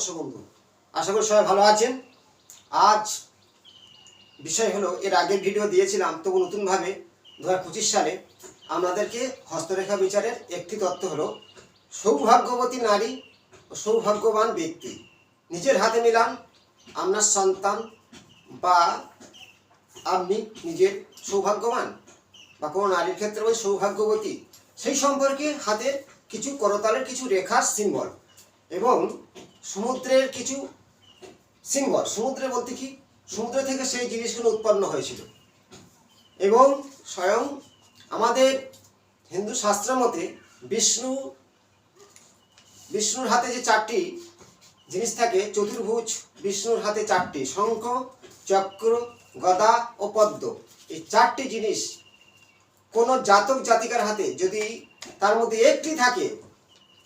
দর্শক বন্ধু। আশা করি সবাই ভালো আছেন। আজ বিষয় হলো, এর আগের ভিডিও দিয়েছিলাম, তবু নতুনভাবে দু হাজার পঁচিশ সালে আমাদেরকে হস্তরেখা বিচারের একটি তত্ত্ব হলো, সৌভাগ্যবতী নারী ও সৌভাগ্যবান ব্যক্তি। নিজের হাতে নিলাম আপনার সন্তান বা আপনি নিজের সৌভাগ্যবান বা কোনো নারীর ক্ষেত্রে ওই সৌভাগ্যবতী। সেই সম্পর্কে হাতের কিছু করতালের কিছু রেখার সিম্বল এবং সমুদ্রের কিছু সিম্বল সমুদ্রে বলতে কি? সমুদ্র থেকে সেই জিনিসগুলো উৎপন্ন হয়েছিল। এবং স্বয়ং আমাদের হিন্দু শাস্ত্র মতে বিষ্ণু, বিষ্ণুর হাতে যে চারটি জিনিস থাকে, চতুর্ভুজ, বিষ্ণুর হাতে চারটি, শঙ্খ, চক্র, গদা ও পদ্ম। এই চারটি জিনিস কোনো জাতক জাতিকার হাতে যদি তার মধ্যে একটি থাকে,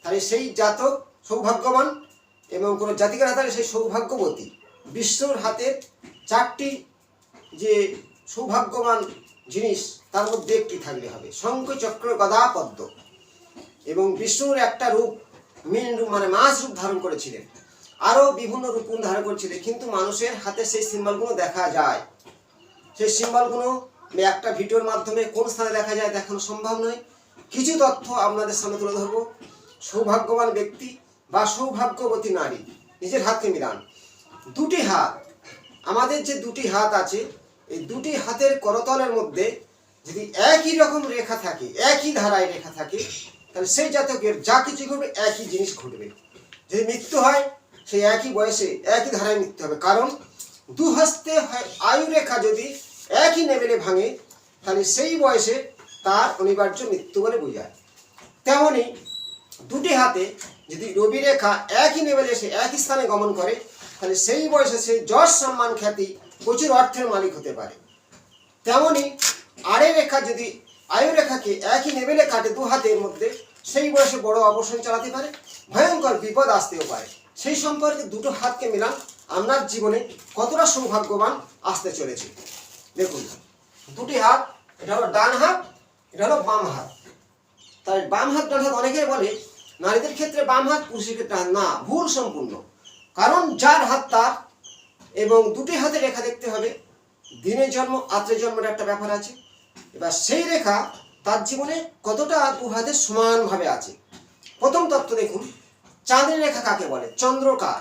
তাহলে সেই জাতক সৌভাগ্যবান এবং কোনো জাতিকার হাতে সেই সৌভাগ্যবতী। বিষ্ণুর হাতে চারটি যে সৌভাগ্যবান জিনিস, তার মধ্যে একটি থাকলে হবে। শঙ্খ চক্র গদা পদ্ম। এবং বিষ্ণুর একটা রূপ, মীন রূপ মানে মাছ রূপ ধারণ করেছিলেন। আরও বিভিন্ন রূপ ধারণ করেছিলেন? কিন্তু মানুষের হাতে সেই সিম্বলগুলো দেখা যায়। সেই সিম্বলগুলো একটা ভিডিওর মাধ্যমে কোন স্থানে দেখা যায় দেখানো সম্ভব নয়। কিছু তথ্য আপনাদের সামনে তুলে ধরবো। সৌভাগ্যবান ব্যক্তি বা সৌভাগ্যবতী নারী, নিজের হাতকে মিলান। দুটি হাত, আমাদের যে দুটি হাত আছে, এই দুটি হাতের করতলের মধ্যে যদি একই রকম রেখা থাকে, একই ধারায় রেখা থাকে, তাহলে সেই জাতকের যা কিছু ঘটবে, একই জিনিস ঘটবে। যদি মৃত্যু হয়, সেই একই বয়সে একই ধারায় মৃত্যু হবে। কারণ দু হস্তে আয়ু রেখা যদি একই লেভেলে ভাঙে, তাহলে সেই বয়সে তার অনিবার্য মৃত্যু বলে বোঝায়। তেমনি দুটি হাতে যদি রবি রেখা একই লেভেলে এসে একই স্থানে গমন করে, তাহলে সেই বয়সে সে যশ সম্মান খ্যাতি প্রচুর অর্থের মালিক হতে পারে। তেমনি আড়ে রেখা যদি আয়ু রেখাকে একই লেভেলে কাটে দু হাতের মধ্যে, সেই বয়সে বড় অবসর চালাতে পারে, ভয়ঙ্কর বিপদ আসতেও পারে। সেই সম্পর্কে দুটো হাতকে মিলান, আপনার জীবনে কতটা সৌভাগ্যবান আসতে চলেছে। দেখুন, দুটি হাত, এটা হলো ডান হাত, এটা হলো বাম হাত। তাই বাম হাত, ডান হাত অনেকেই বলে নারীদের ক্ষেত্রে বাম হাত পুরুষের ক্ষেত্রে না, ভুল সম্পূর্ণ। কারণ যার হাত তার, এবং দুটি হাতে রেখা দেখতে হবে। দিনে জন্ম আত্রের জন্মের একটা ব্যাপার আছে। এবার সেই রেখা তার জীবনে কতটা দু হাতে সমানভাবে আছে? প্রথম তত্ত্ব দেখুন, চাঁদের রেখা কাকে বলে? চন্দ্রকার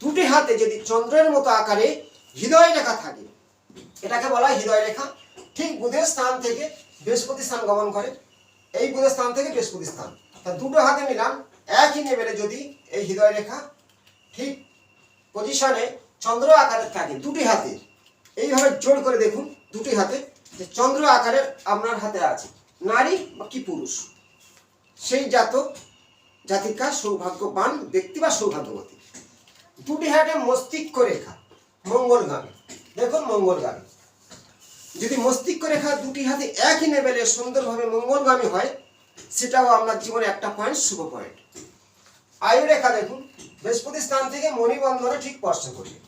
দুটি হাতে যদি চন্দ্রের মতো আকারে হৃদয় রেখা থাকে, এটাকে বলা হয় হৃদয় রেখা। ঠিক বুধের স্থান থেকে বৃহস্পতি স্থান গমন করে। এই বুধের স্থান থেকে বৃহস্পতি স্থান। তা দুটো হাতে নিলাম, একই লেভেলে যদি এই হৃদয় রেখা ঠিক পজিশনে চন্দ্র আকারের থাকে, দুটি হাতে। এইভাবে জোর করে দেখুন, দুটি হাতে যে চন্দ্র আকারের আপনার হাতে আছে। নারী বা কি পুরুষ? সেই জাতক, জাতিকা, সৌভাগ্যবান ব্যক্তি বা সৌভাগ্যবতী। দুটি হাতে মস্তিষ্ক রেখা মঙ্গলগামী দেখুন মঙ্গলগামী যদি মস্তিষ্ক রেখা দুটি হাতে একই লেভেলে সুন্দরভাবে মঙ্গলগামী হয় সেটাও আপনার জীবনে একটা পয়েন্ট শুভ পয়েন্ট আয়ু রেখা দেখুন, বৃহস্পতি স্থান থেকে মণিবন্ধনে ঠিক স্পর্শ করবে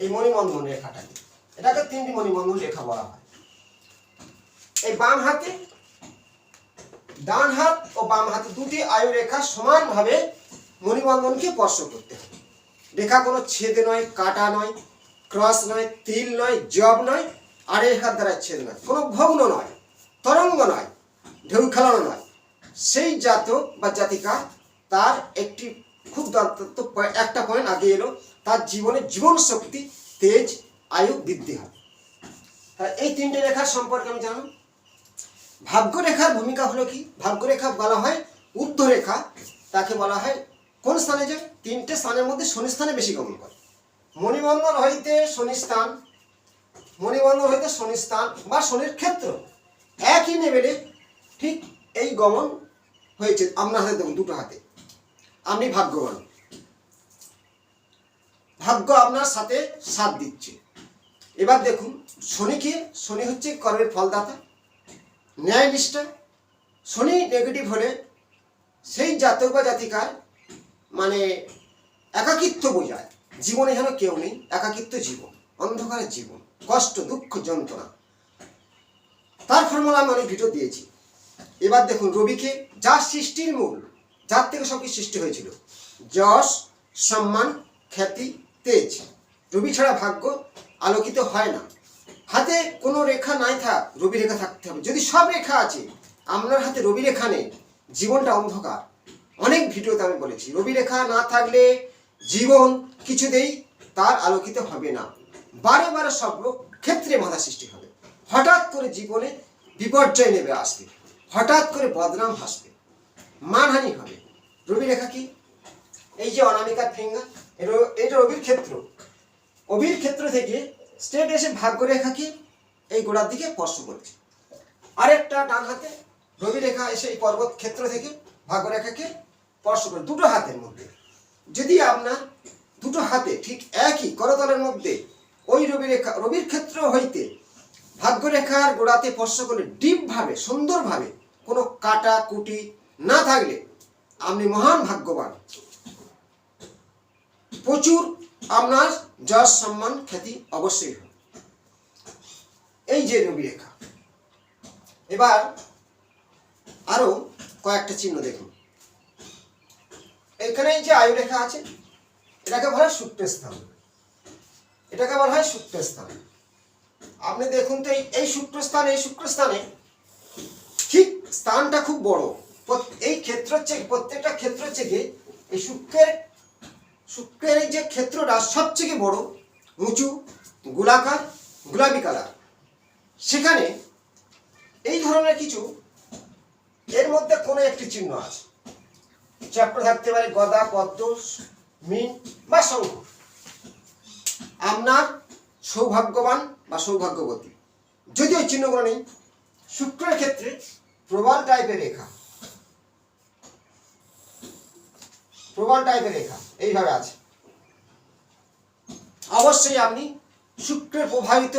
এই মণিবন্ধন রেখাটাকে। এটাকে তিনটি মণিবন্ধন রেখা বলা হয়। এই বাম হাতে, ডান হাত ও বাম হাতে দুটি আয়ু রেখা সমানভাবে মণিবন্ধনকে স্পর্শ করতে হবে। রেখা কোনো ছেদে নয়, কাটা নয়, ক্রস নয়, তিল নয়, জব নয়, আর হাত দ্বারা ছেদ নয়। কোনো ভগ্ন নয়, তরঙ্গ নয়, ঢেউ খেলানো নয়। সেই জাতক বা জাতিকা তার একটি খুব দত্ত একটা পয়েন্ট আগে এলো, তার জীবনে জীবন শক্তি, তেজ, আয়ু বৃদ্ধি হয় এই তিনটে রেখার সম্পর্কে আমি জানো ভাগ্যরেখার ভূমিকা হলো কি? ভাগ্যরেখা বলা হয় ঊর্ধ্ব রেখা তাকে বলা হয় কোন স্থানে যায়? তিনটে স্থানের মধ্যে শনি স্থানে বেশি গমন করে। মণিবন্ধন হইতে শনি স্থান মণিবন্ধন হইতে শনি স্থান বা শনির ক্ষেত্র। একই লেভেলে ঠিক এই গমন হয়েছে, আপনার হাতে দেখুন, দুটো হাতে। আপনি ভাগ্যবান। ভাগ্য আপনার সাথে সাথ দিচ্ছে। এবার দেখুন শনিকে শনি হচ্ছে কর্মের ফলদাতা, ন্যায় নিষ্ঠা। শনি নেগেটিভ হলে সেই জাতক বা জাতিকার মানে একাকিত্ব বোঝায়। জীবনে যেন কেউ নেই, একাকিত্ব জীবন, অন্ধকারের জীবন, কষ্ট, দুঃখ, যন্ত্রণা। তার ফর্মুলা আমি অনেক ভিডিও দিয়েছি। এবার দেখুন রবিকে যা সৃষ্টির মূল, যার থেকে সব কিছু সৃষ্টি হয়েছিল। যশ, সম্মান, খ্যাতি, তেজ। রবি ছাড়া ভাগ্য আলোকিত হয় না। হাতে কোনো রেখা নাই থাক, রবি রেখা থাকতে হবে। যদি সব রেখা আছে, আপনার হাতে রবি রেখা নেই, জীবনটা অন্ধকার। অনেক ভিডিওতে আমি বলেছি, রবি রেখা না থাকলে জীবন কিছুতেই তার আলোকিত হবে না। বারে বারে সব ক্ষেত্রে বাধা সৃষ্টি হবে। হঠাৎ করে জীবনে বিপর্যয় নেমে আসবে। হঠাৎ করে বদনাম হাসবে। মানহানি হবে। রবি রেখা কি? এই যে অনামিকার ফিঙ্গার, এটা রবির ক্ষেত্র। অবির ক্ষেত্র থেকে স্টেট এসে ভাগ্য রেখাকে এই গোড়ার দিকে স্পর্শ করছে। আরেকটা ডান হাতে রবি রেখা এসে এই পর্বত ক্ষেত্র থেকে ভাগ্য রেখাকে স্পর্শ করে দুটো হাতের মধ্যে। যদি আপনার দুটো হাতে ঠিক একই করতলের মধ্যে ওই রবি রেখা রবির ক্ষেত্র হইতে ভাগ্য রেখার গোড়াতে স্পর্শ করলে ডিপভাবে, সুন্দরভাবে কোনো কাটা কুটি না থাকলে আপনি মহান ভাগ্যবান। প্রচুর আপনার যশ সম্মান খ্যাতি অবশ্যই হবে। এই যে রবি রেখা এবার আরও কয়েকটা চিহ্ন দেখুন। এখানে এই যে আয়ু রেখা আছে, এটাকে বলা হয় শুক্রস্থান এটাকে বলা হয় শুক্রস্থান আপনি দেখুন তো এই শুক্রস্থান এই শুক্রস্থানে ঠিক স্থানটা খুব বড়। এই ক্ষেত্র প্রত্যেকটা ক্ষেত্র গিয়ে এই শুক্রের শুক্রের যে ক্ষেত্রটা সবথেকে বড়, উঁচু, গোলাকার, গোলাপি কালার। সেখানে এই ধরনের কিছু, এর মধ্যে কোনো একটি চিহ্ন আছে। চক্র থাকতে পারে গদা পদ্ম মিন বা শঙ্খ। আপনার সৌভাগ্যবান বা সৌভাগ্যবতী। যদি ওই চিহ্নগুলো নেই, শুক্রের ক্ষেত্রে প্রবাল টাইপের রেখা। প্রবাল টাইপের রেখা, এইভাবে আছে। অবশ্যই আপনি শুক্রের প্রভাবিত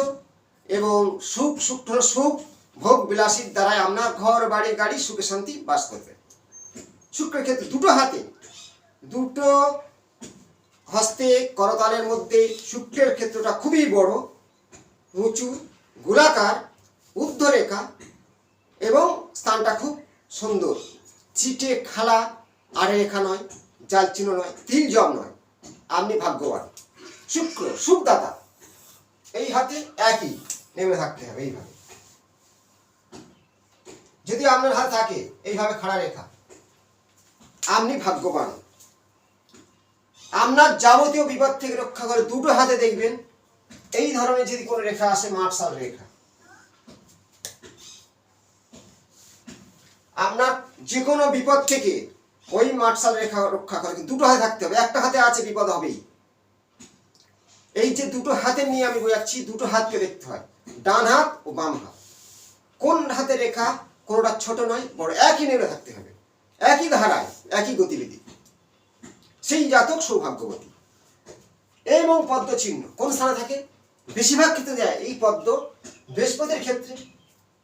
এবং সুখ, শুক্র সুখ, ভোগ বিলাসীর দ্বারাই আপনার ঘর, বাড়ি, গাড়ি সুখে শান্তি বাস করবে। শুক্রের ক্ষেত্রে দুটো হাতে, দুটো হস্তে, করতালের মধ্যে শুক্রের ক্ষেত্রটা খুবই বড়, উঁচু, গোলাকার, ঊর্ধ্বরেখা এবং স্থানটা খুব সুন্দর। চিটে খালা আড়ে রেখা নয়, জাল চিহ্ন নয়, তিল জম নয়। আপনি ভাগ্যবান। শুক্র সুখদাতা এই হাতে একই, নেমে থাকতে হবে এইভাবে। যদি আপনার হাত থাকে, এইভাবে খাড়া রেখা। আপনি ভাগ্যবান। আপনার যাবতীয় বিপদ থেকে রক্ষা করে দুটো হাতে দেখবেন, এই ধরনের যদি কোনো রেখা আসে মার্শাল রেখা। আপনার যে কোনো বিপদ থেকে ওই মার্শাল রেখা রক্ষা করে দুটো হাতে থাকতে হবে। একটা হাতে আছে, বিপদ হবেই। এই যে দুটো হাতে নিয়ে আমি বোঝাচ্ছি, দুটো হাতকে দেখতে হয়। ডান হাত ও বাম হাত। কোন হাতে রেখা কোনোটা ছোট নয় বড় একই নেমে থাকতে হবে। একই ধারায়, একই গতিবিধি। সেই জাতক সৌভাগ্যবতী। এবং পদ্ম চিহ্ন কোন স্থানে থাকে? বেশিরভাগ ক্ষেত্রে যায় এই পদ্ম বৃহস্পতির ক্ষেত্রে।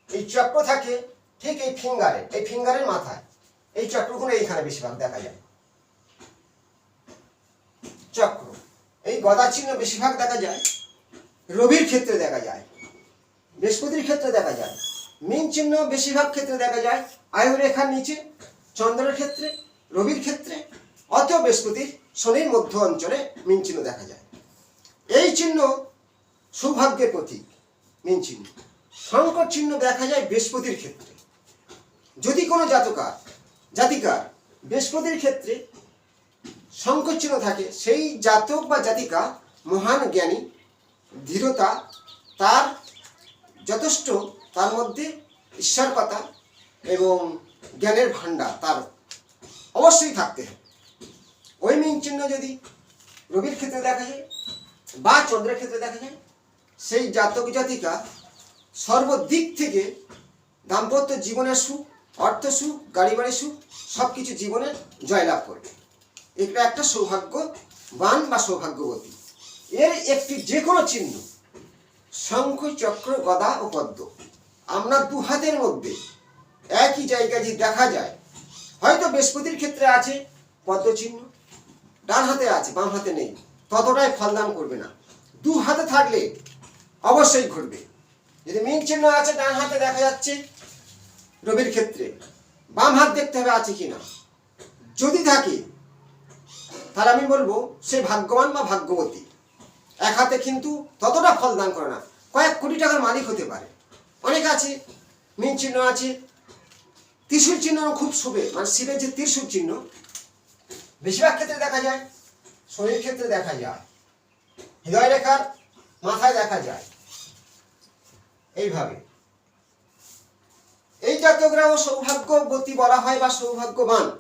এই চক্র থাকে ঠিক এই ফিঙ্গারে, এই ফিঙ্গারের মাথায়, এই চক্রগুলো এইখানে বেশিরভাগ দেখা যায়। চক্র, এই গদা চিহ্ন বেশিরভাগ দেখা যায়, রবির ক্ষেত্রে দেখা যায়, বৃহস্পতির ক্ষেত্রে দেখা যায়, মিন চিহ্ন বেশিরভাগ ক্ষেত্রে দেখা যায় আয়ু রেখার নিচে, চন্দ্রের ক্ষেত্রে, রবির ক্ষেত্রে অত বৃহস্পতির শনির মধ্য অঞ্চলে মিন চিহ্ন দেখা যায়। এই চিহ্ন সৌভাগ্যের প্রতীক, মিন চিহ্ন। সংকট চিহ্ন দেখা যায় বৃহস্পতির ক্ষেত্রে। যদি কোনো জাতকার, জাতিকার বৃহস্পতির ক্ষেত্রে সংকট থাকে, সেই জাতক বা জাতিকা মহান জ্ঞানী, ধীরতা, তার যথেষ্ট, তার মধ্যে ঈশ্বর এবং জ্ঞানের ভাণ্ডার, তার অবশ্যই থাকতে হবে। ওই মিন চিহ্ন যদি রবির ক্ষেত্রে দেখা যায় বা চন্দ্রের ক্ষেত্রে দেখা যায়, সেই জাতক জাতিকা সর্বদিক থেকে দাম্পত্য জীবনের সুখ অর্থ সুখ গাড়ি বাড়ি সুখ সব কিছু জীবনে জয়লাভ করবে। এটা একটা সৌভাগ্যবান বা সৌভাগ্যবতী। এর একটি যে কোনো চিহ্ন, শঙ্খ, চক্র, গদা ও পদ্ম। আমরা দু হাতের মধ্যে একই জায়গায় যদি দেখা যায়, হয়তো বৃহস্পতির ক্ষেত্রে আছে পদ্ম চিহ্ন, ডান হাতে আছে, বাম হাতে নেই, ততটাই ফলদান করবে না। দু হাতে থাকলে অবশ্যই ঘটবে। যদি মিন চিহ্ন আছে, ডান হাতে দেখা যাচ্ছে রবির ক্ষেত্রে। বাম হাত দেখতে হবে আছে কিনা। যদি থাকে, তাহলে আমি বলব সে ভাগ্যবান বা ভাগ্যবতী। এক হাতে কিন্তু ততটা ফল দান করে না। কয়েক কোটি টাকার মালিক হতে পারে। অনেক আছে, মিন চিহ্ন আছে। ত্রিশূল চিহ্ন খুব শুভে। মানে শিবের যে ত্রিশূল চিহ্ন, বেশিরভাগ ক্ষেত্রে দেখা যায় শরীর ক্ষেত্রে দেখা যায়। হৃদয় রেখার মাথায় দেখা যায়। এইভাবে। এই জাতকরাও সৌভাগ্যবতী বলা হয় বা সৌভাগ্যবান।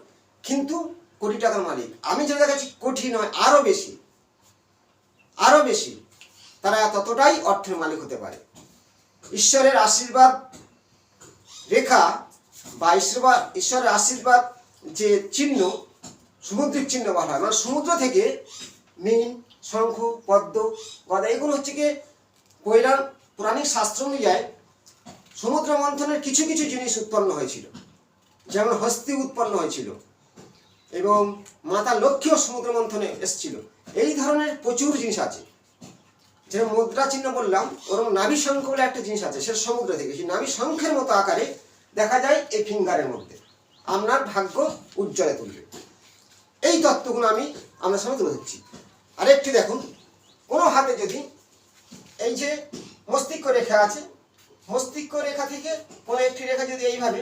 কিন্তু কোটি টাকার মালিক। আমি যেটা দেখাচ্ছি কোটি নয়, আরও বেশি। আরও বেশি। তারা ততটাই অর্থের মালিক হতে পারে। ঈশ্বরের আশীর্বাদ রেখা বা ঈশ্বরবাদ ঈশ্বরের আশীর্বাদ যে চিহ্ন, সমুদ্রিক চিহ্ন বলা হয়। মানে সমুদ্র থেকে মিন শঙ্খ, পদ্ম, গদা, এগুলো হচ্ছে কি কৈরান পৌরাণিক শাস্ত্র অনুযায়ী সমুদ্র মন্থনের কিছু কিছু জিনিস উৎপন্ন হয়েছিল। যেমন হস্তি উৎপন্ন হয়েছিল এবং মাতা লক্ষ্মীও সমুদ্র মন্থনে এসেছিল। এই ধরনের প্রচুর জিনিস আছে। যে মুদ্রা চিহ্ন বললাম ওরকম নাভি শঙ্খ বলে একটা জিনিস আছে, সেটা সমুদ্র থেকে। সেই নাভি শঙ্খের মতো আকারে দেখা যায় এই ফিঙ্গারের মধ্যে। আপনার ভাগ্য উজ্জ্বলে তুলবে। এই তত্ত্বগুলো আমি আপনার সামনে তুলে ধরছি। আরেকটি দেখুন, কোনো হাতে যদি এই যে মস্তিষ্ক রেখা আছে মস্তিষ্ক রেখা থেকে কোনো একটি রেখা যদি এইভাবে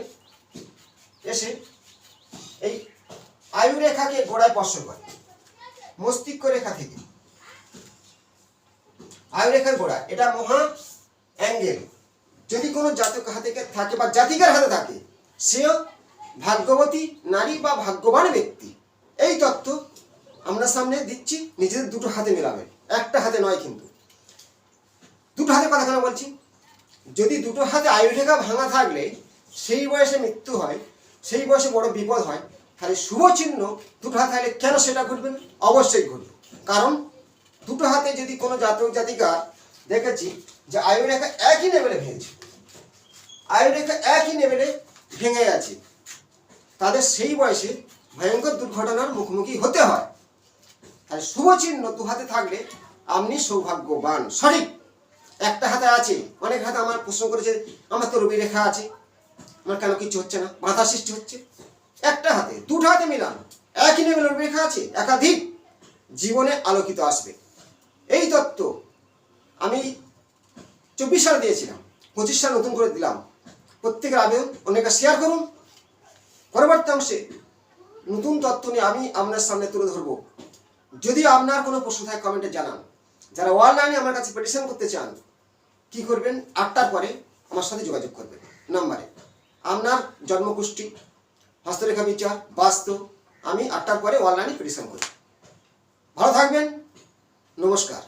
এসে এই আয়ু রেখাকে গোড়ায় স্পর্শ করে, মস্তিষ্ক রেখা থেকে। আয়ু রেখার গোড়া, এটা মহা অ্যাঙ্গেল। যদি কোনো জাতক হাতে থাকে বা জাতিকার হাতে থাকে, সেও ভাগ্যবতী নারী বা ভাগ্যবান ব্যক্তি। এই তত্ত্ব আমরা সামনে দিচ্ছি, নিজেদের দুটো হাতে মেলাবেন একটা হাতে নয় কিন্তু। দুটো হাতে কথা বলছি। যদি দুটো হাতে আয়ুরেখা ভাঙা থাকলে, সেই বয়সে মৃত্যু হয়, সেই বয়সে বড় বিপদ হয়, তাহলে শুভ চিহ্ন দুটো হাতে থাকলে কেন সেটা ঘটবে না? অবশ্যই ঘটবে। কারণ দুটো হাতে যদি কোনো জাতক জাতিকা দেখেছি যে আয়ুরেখা একই লেভেলে ভেঙেছে, আয়ুরেখা একই লেভেলে ভেঙে আছে তাদের সেই বয়সে ভয়ঙ্কর দুর্ঘটনার মুখোমুখি হতে হয়। তাহলে শুভ চিহ্ন দু হাতে থাকলে আপনি সৌভাগ্যবান। সঠিক। একটা হাতে আছে, অনেক হাতে আমার প্রশ্ন করেছে, আমার তো রবি রেখা আছে। আমার কেন কিছু হচ্ছে না? মাথা সৃষ্টি হচ্ছে। একটা হাতে, দুটো হাতে মিলান। একই নেমে রবি রেখা আছে, একাধিক জীবনে আলোকিত আসবে। এই তত্ত্ব আমি চব্বিশ সালে দিয়েছিলাম, পঁচিশ সাল নতুন করে দিলাম। প্রত্যেকের আবেদন অনেকে শেয়ার করুন। পরবর্তী অংশে নতুন তত্ত্ব নিয়ে আমি আপনার সামনে তুলে ধরবো। যদি আপনার কোনো প্রশ্ন থাকে কমেন্টে জানান। যারা অনলাইনে আমার কাছে পিটিশন করতে চান, কি করবেন? আটটার পরে আমার সাথে যোগাযোগ করবেন। নাম্বারে। আপনার জন্মগোষ্ঠী, হস্তরেখা বিচার, বাস্তু, আমি আটটার পরে অনলাইনে পিটিশন করি ভালো থাকবেন। নমস্কার।